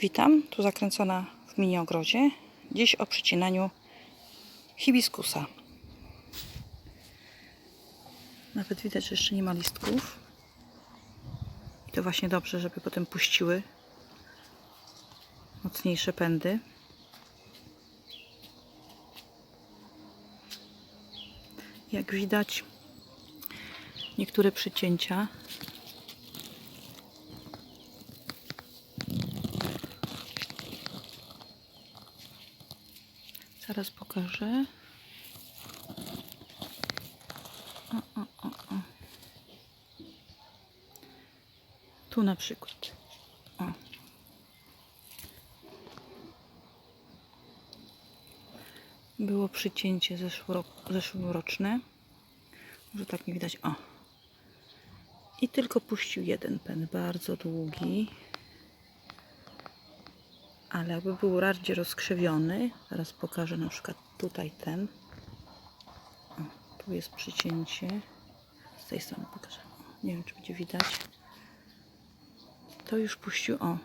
Witam, tu zakręcona w mini ogrodzie. Dziś o przycinaniu hibiskusa. Nawet widać, że jeszcze nie ma listków. I to właśnie dobrze, żeby potem puściły mocniejsze pędy. Jak widać, niektóre przycięcia Zaraz pokażę. O, o, o, o. Tu na przykład. O. Było przycięcie zeszłoro, zeszłoroczne. Może tak nie widać. O. I tylko puścił jeden pen, bardzo długi ale jakby był bardziej rozkrzewiony, zaraz pokażę na przykład tutaj ten. O, tu jest przycięcie. Z tej strony pokażę. Nie wiem, czy będzie widać. To już puścił, o,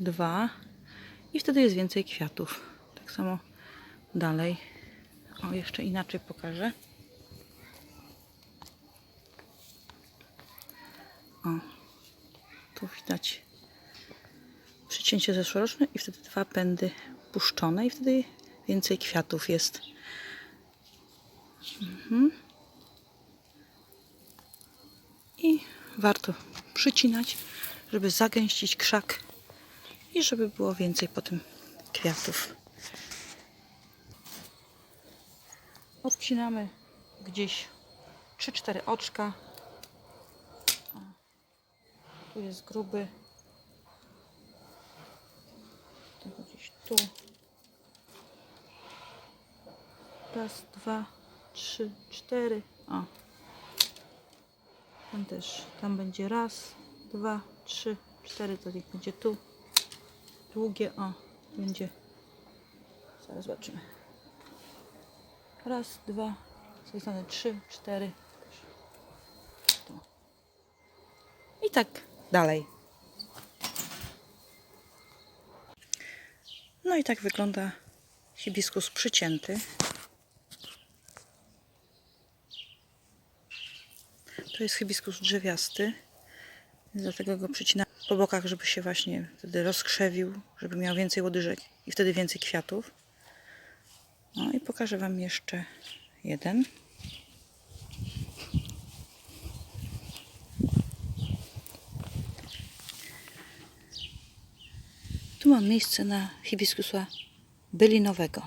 dwa. I wtedy jest więcej kwiatów. Tak samo dalej. O, jeszcze inaczej pokażę. O, tu widać przycięcie zeszłoroczne i wtedy dwa pędy puszczone i wtedy więcej kwiatów jest. Mhm. I warto przycinać, żeby zagęścić krzak i żeby było więcej potem kwiatów. Odcinamy gdzieś 3-4 oczka. Tu jest gruby. Tego gdzieś tu. Raz, dwa, trzy, cztery. O. Tam też. Tam będzie raz, dwa, trzy, cztery. To niech będzie tu. Długie. O. Będzie. Zaraz zobaczymy. Raz, dwa. Z tej trzy, cztery. Tu. I tak dalej. No i tak wygląda hibiskus przycięty. To jest hibiskus drzewiasty, dlatego go przycina po bokach, żeby się właśnie wtedy rozkrzewił, żeby miał więcej łodyżek i wtedy więcej kwiatów. No i pokażę Wam jeszcze jeden. Mam miejsce na hibiskusa bylinowego.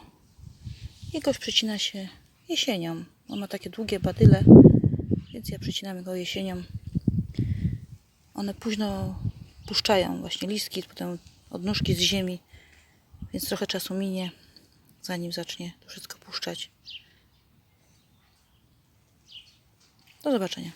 Jegoś przycina się jesienią. On ma takie długie badyle, więc ja przycinam go jesienią. One późno puszczają właśnie listki, potem odnóżki z ziemi, więc trochę czasu minie, zanim zacznie to wszystko puszczać. Do zobaczenia.